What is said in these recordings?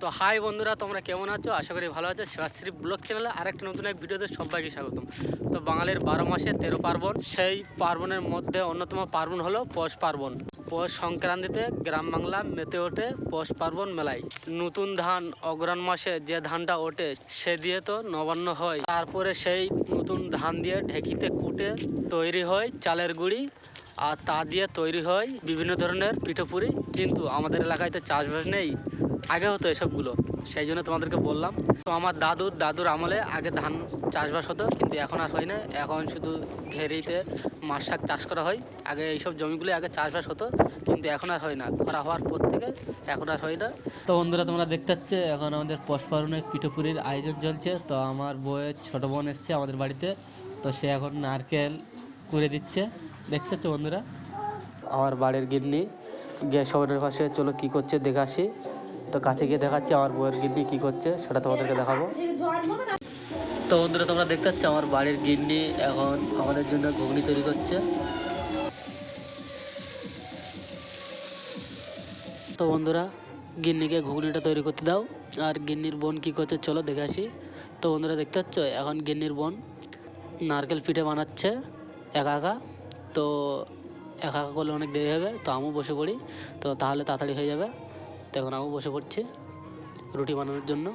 তো হাই বন্ধুরা, তোমরা কেমন আছো? আশা করি ভালো আছো। শিবাশ্রী ব্লগ চ্যানেলে আরেকটা নতুন এক ভিডিওতে সবাইকে স্বাগতম। তো বাঙালির বারো মাসে তেরো পার্বণ, সেই পার্বণের মধ্যে অন্যতম পার্বণ হলো পৌষ পার্বণ। পৌষ সংক্রান্তিতে গ্রাম বাংলা মেতে ওঠে পৌষ পার্বণ মেলায়। নতুন ধান অগ্রহণ মাসে যে ধানটা ওঠে, সে দিয়ে তো নবান্ন হয়। তারপরে সেই নতুন ধান দিয়ে ঢেকিতে কুটে তৈরি হয় চালের গুঁড়ি, আর তা দিয়ে তৈরি হয় বিভিন্ন ধরনের পিঠোপুরি কিন্তু আমাদের এলাকায় তো চাষবাস নেই। আগে হতো এসবগুলো সেই জন্য তোমাদেরকে বললাম। তো আমার দাদুর দাদুর আমলে আগে ধান চাষবাস হতো কিন্তু এখন আর হয় না। এখন শুধু ঘেরিতে মাছ শাক চাষ করা হয়। আগে এইসব জমিগুলি আগে চাষবাস হতো কিন্তু এখন আর হয় না। খরা হওয়ার পর থেকে এখন আর হয় না। তো বন্ধুরা তোমরা দেখতে পাচ্ছ এখন আমাদের পশপারণের পিঠোপুরির আয়োজন চলছে। তো আমার বউয়ের ছোটো বোন এসছে আমাদের বাড়িতে। তো সে এখন নারকেল করে দিচ্ছে। দেখতে পাচ্ছ বন্ধুরা? আমার বাড়ির গিন্নি গ্যাস ওভেনের পাশে চলো কি করছে দেখে আসি। তো কাছে গিয়ে দেখাচ্ছি আমার বউয়ের গিন্নি কি করছে, সেটা তোমাদেরকে দেখাবো। তো বন্ধুরা, তোমরা দেখতে পাচ্ছ আমার বাড়ির গিন্নি এখন আমাদের জন্য ঘুগনি তৈরি করছে। তো বন্ধুরা, গিন্নিকে ঘুগনিটা তৈরি করতে দাও, আর গিন্নির বোন কি করছে চলো দেখে আসি। তো বন্ধুরা, দেখতে পাচ্ছ? এখন গিন্নির বোন নারকেল পিঠে বানাচ্ছে, একা একা। তো একা একা করলে অনেক দেরি হবে, তো আমিও বসে পড়ি, তো তাহলে তাড়াতাড়ি হয়ে যাবে। তো এখন আমিও বসে পড়ছি রুটি বানানোর জন্য।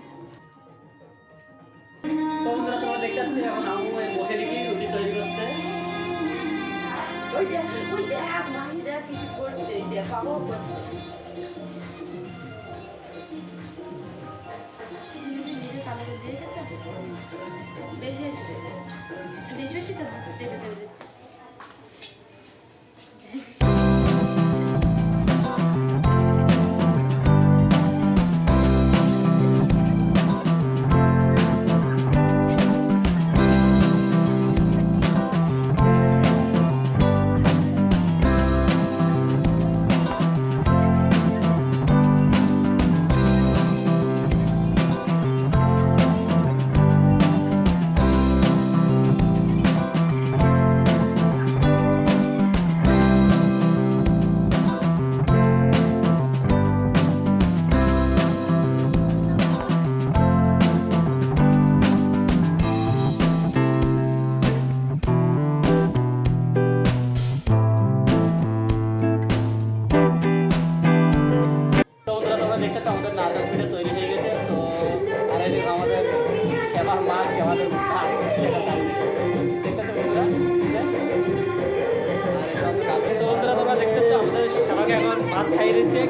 তো বন্ধুরা তোমরা দেখতে পাচ্ছ এখন আমু বসে দেখি রুটি তৈরি করতে। বেশি বেশি তো চেপে চেপে দিচ্ছে।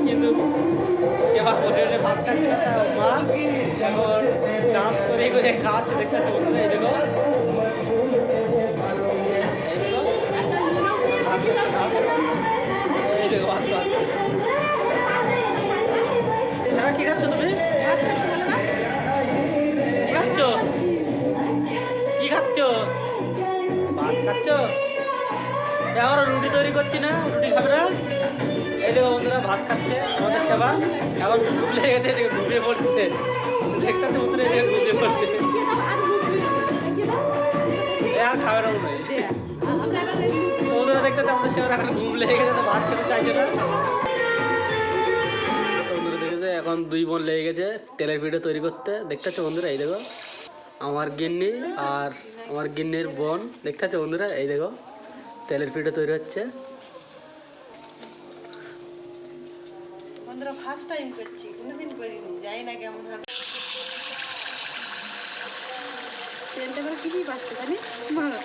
কিন্তু সেবা বসে বসে ভাত খাচ্ছে তার মা এখন ডান্স করে করে খাওয়াচ্ছে দেখতে পাচ্ছ বন্ধুরা, এই দেখো। এই দেখো, ভাত খাচ্ছ। তুমি? কি খাচ্ছ? কি খাচ্ছ? ভাত খাচ্ছ? এবার রুটি তৈরি করছি না, রুটি খাবে না? বন্ধুরা, ভাত খাচ্ছে সেবা। এখন বন্ধুরা পড়ছে। বন্ধুরা, দেখতে সেবার, এখন ঘুম লেগে গেছে ভাত চাইছে এখন দুই বোন লেগে গেছে, তেলের পিঠে তৈরি করতে। দেখতে পাচ্ছ বন্ধুরা, এই দেখো। আমার গিন্নি আর আমার গিন্নির বোন। দেখতে পাচ্ছ বন্ধুরা, এই দেখো। তেলের পিঠে তৈরি হচ্ছে। বন্ধুরা ফার্স্ট টাইম করছি, কোনোদিন করিনি, জানি না কেমন হবে। তেলটা করে কিছুই পাচ্ছে জানি? ভালো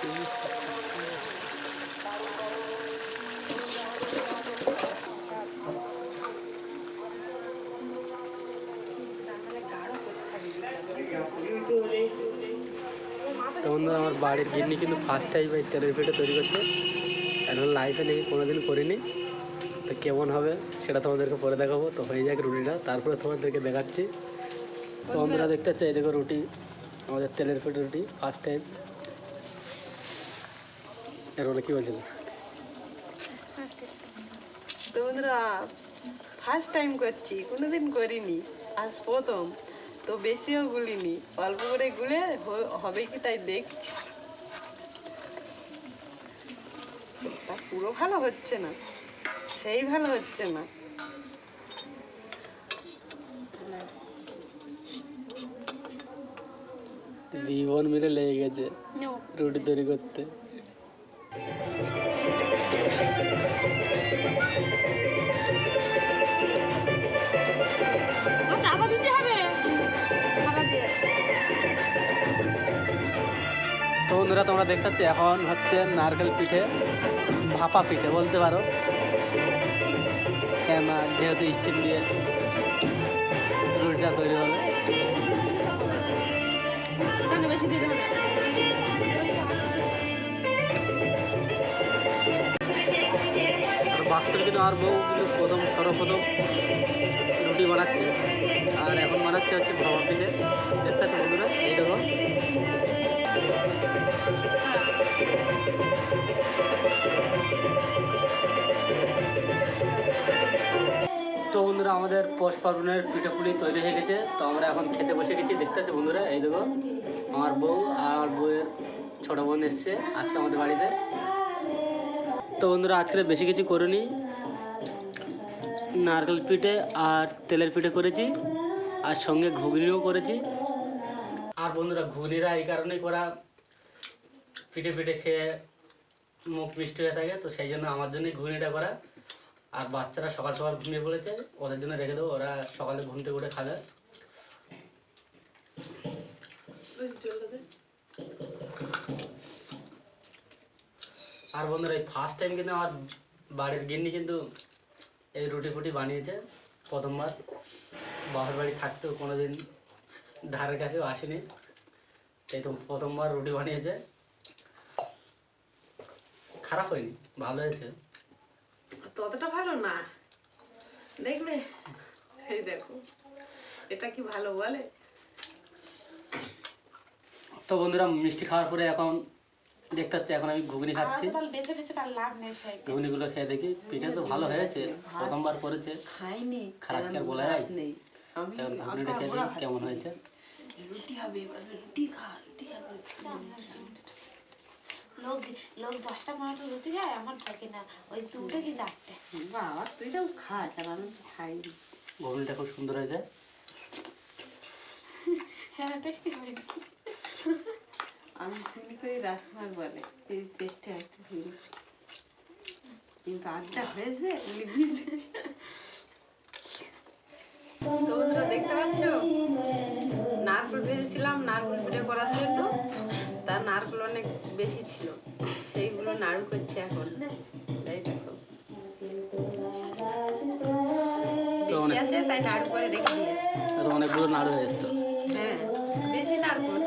আমার বাড়ির গিন্নি কিন্তু ফার্স্ট টাইম এই তেলের পিঠে তৈরি করছে। এখন লাইফে নাকি কোনোদিন করিনি। তো কেমন হবে সেটা তোমাদেরকে পরে দেখাবো। তো হয়ে যাক রুটিটা তারপরে তোমাদেরকে দেখাচ্ছি। তো আমরা দেখতে চাই এই দেখো রুটি আমাদের তেলের পিঠে রুটি ফার্স্ট টাইম এর বলে কী বলছিল? বন্ধুরা ফার্স্ট টাইম করছি কোনোদিন করিনি আজ প্রথম। তো বেশিও গুলিনি অল্প করে গুলে হবে কি তাই দেখছি। পুরো ভালো হচ্ছে না। সেই ভালো হচ্ছে না। জীবন মিলে লেগে গেছে রুটি তৈরি করতে। বন্ধুরা তোমরা দেখতে এখন হচ্ছে নারকেল পিঠে ভাপা পিঠে বলতে পারো। কেন যেহেতু স্টিম দিয়ে রুটিটা তৈরি হবে। বাস্তবে কিন্তু আর বউ কিন্তু প্রথম সর্বপ্রথম রুটি বানাচ্ছে। আর এখন বানাচ্ছে হচ্ছে ভাপা পিঠে। দেখতে পাচ্ছ বন্ধুরা এই দেখো। তো বন্ধুরা, আমাদের পৌষ পার্বণের পিঠাপুলি তৈরি হয়ে গেছে। তো আমরা এখন খেতে বসে গেছি, দেখতে পাচ্ছি বন্ধুরা? এই দেখো, আমার বউ আর আমার বউয়ের ছোটো বোন এসছে, আজকে আমাদের বাড়িতে। তো বন্ধুরা, আজকে বেশি কিছু করিনি। নারকেল পিঠে আর তেলের পিঠে করেছি, আর সঙ্গে ঘুগনিও করেছি। আর বন্ধুরা, ঘুগনিরা এই কারণেই করা পিঠে পিঠে খেয়ে মুখ মিষ্টি হয়ে থাকে, তো সেই জন্য আমার জন্যই ঘুগনিটা করা। আর বাচ্চারা সকাল সকাল ঘুমিয়ে পড়েছে, ওদের জন্য রেখে দেবো, ওরা সকালে ঘুম থেকে উঠে খাবে। আর বন্ধুরা, এই ফার্স্ট টাইম কিন্তু আমার বাড়ির গিন্নি কিন্তু এই রুটি ফুটি বানিয়েছে প্রথমবার। বাবার বাড়ি থাকতেও কোনো দিন ধারের কাছেও আসেনি। এই তো প্রথমবার রুটি বানিয়েছে। খারাপ হয়নি, ভালো হয়েছে। ততটা ভালো না। দেখলে এই দেখো। এটা কি ভালো বলে? তো বন্ধুরা মিষ্টি খাওয়ার পরে এখন দেখতে পাচ্ছি এখন আমি ঘুগনি খাচ্ছি। ঘুগনিগুলো খেয়ে দেখি পিঠে তো ভালো হয়েছে প্রথমবার করেছে। খাইনি খারাপ কি আর বলা যায়? এখন ঘুগনিটা খেয়ে দেখি কেমন হয়েছে। রুটি হবে রুটি খা রুটি লোক লোক দশটা পনেরোটা রুটি যায় আমার থাকে না। ওই দুটো কি চারটে? বাবা তুই তো খাস আর আমি তো খাইনি ঘুগনিটা খুব সুন্দর হয়েছে। হ্যাঁ টেস্টি হয়নি আমি করে বলে এই চেষ্টা একটা ফুলি কিন্তু আজটা হয়েছে তো বন্ধুরা দেখতে পাচ্ছ? নারকেল ভেজেছিলাম নারকেল পিঠে করার জন্য। তার নারকেল অনেক বেশি ছিল। সেইগুলো নাড়ু করছে এখন। তাই দেখো। বেশি আছে তাই নাড়ু করে রেখে দিয়েছি। অনেকগুলো নাড়ু হয়েছে তো। হ্যাঁ বেশি নারকোল।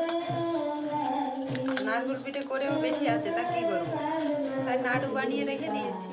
নারকোল পিঠে করেও বেশি আছে তা কি করব? তাই নাড়ু বানিয়ে রেখে দিয়েছি।